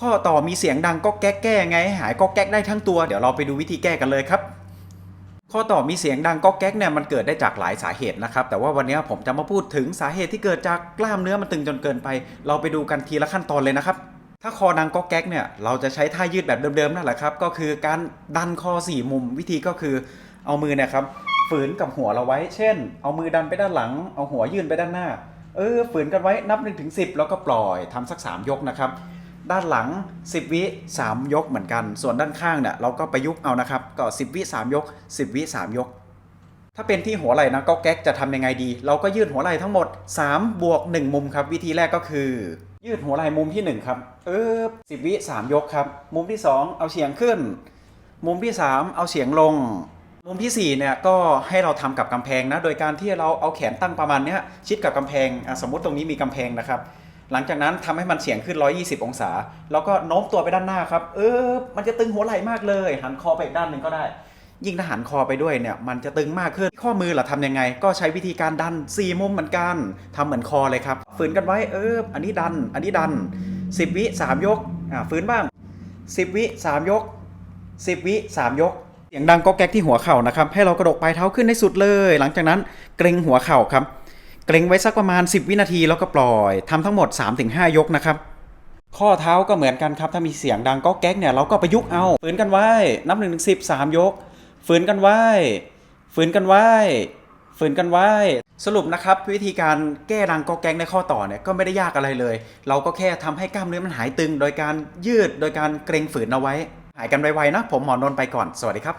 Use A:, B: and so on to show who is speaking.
A: ข้อต่อมีเสียงดังก็แก๊กแก้ไง หายก็แก๊กได้ทั้งตัว เดี๋ยวเราไปดูวิธีแก้กันเลยครับ ข้อต่อมีเสียงดังก็แก๊กเนี่ยมันเกิดได้จากหลายสาเหตุนะครับ แต่ว่าวันนี้ผมจะมาพูดถึงสาเหตุที่เกิดจากกล้ามเนื้อมันตึงจนเกินไป เราไปดูกันทีละขั้นตอนเลยนะครับ ถ้าคอดังก็แก๊กเนี่ยเราจะใช้ท่ายืดแบบเดิมๆนั่นแหละครับ ก็คือการดันคอสี่มุมวิธีก็คือเอามือเนี่ยครับฝืนกับหัวเราไว้ เช่น เอามือดันไปด้านหลัง เอาหัวยื่นไปด้านหน้า เออฝืนกันไว้นับ1นถึงสิแล้วก็ปล่อยทำสัก 3 ยกนะครับ ด้านหลัง 10 วิ 3 ยกเหมือนกัน ส่วนด้านข้างเนี่ยเราก็ประยุกต์เอานะครับ ก็ 10 วิ 3 ยก 10 วิ 3 ยก ถ้าเป็นที่หัวไหล่นะก็แก๊กจะทำยังไงดี เราก็ยืดหัวไหล่ทั้งหมด 3 บวก 1 มุมครับ วิธีแรกก็คือ ยืดหัวไหล่มุมที่ 1 ครับเออสิบวิ 3 ยกครับ มุมที่ 2 เอาเฉียงขึ้น มุมที่ 3 เอาเฉียงลง มุมที่4เนี่ยก็ให้เราทำกับกำแพงนะ โดยการที่เราเอาแขนตั้งประมาณเนี้ยชิดกับกำแพงสมมติตรงนี้มีกำแพงนะครับ หลังจากนั้นทำให้มันเฉียงขึ้น 120 องศา แล้วก็โน้มตัวไปด้านหน้าครับ เออ มันจะตึงหัวไหล่มากเลย หันคอไปอีกด้านหนึ่งก็ได้ ยิ่งถ้าหันคอไปด้วยเนี่ย มันจะตึงมากขึ้น ข้อมือล่ะทำยังไง ก็ใช้วิธีการดัน 4 มุมเหมือนกันทำเหมือนคอเลยครับ ฝืนกันไว้ เออ อันนี้ดัน อันนี้ดัน 10 วิ 3 ยก อ่า ฝืนบ้าง 10 วิ 3 ยก 10 วิ 3 ยกเสียงดังก็แก๊กที่หัวเข่านะครับ ให้เรากระดกปลายเท้าขึ้นให้สุดเลย หลังจากนั้นเกรงหัวเข่าครับ เกรงไว้สักประมาณ 10 วินาทีแล้วก็ปล่อยทำทั้งหมด 3-5 ยกนะครับ ข้อเท้าก็เหมือนกันครับ ถ้ามีเสียงดังก็แก๊กเนี่ยเราก็ประยุกต์เอาฝืนกันไว้ นับ1นึ่งถึงสิสามยก ฝืนกันไว้ ฝืนกันไว้ ฝืนกันไว้ สรุปนะครับวิธีการแก้ดังก็แก๊กในข้อต่อเนี่ยก็ไม่ได้ยากอะไรเลย เราก็แค่ทำให้กล้ามเนื้อมันหายตึง โดยการยืด โดยการเกรงฝืนเอาไว้ หายกันไวๆนะ ผมหมอนนท์ไปก่อน สวัสดีครับ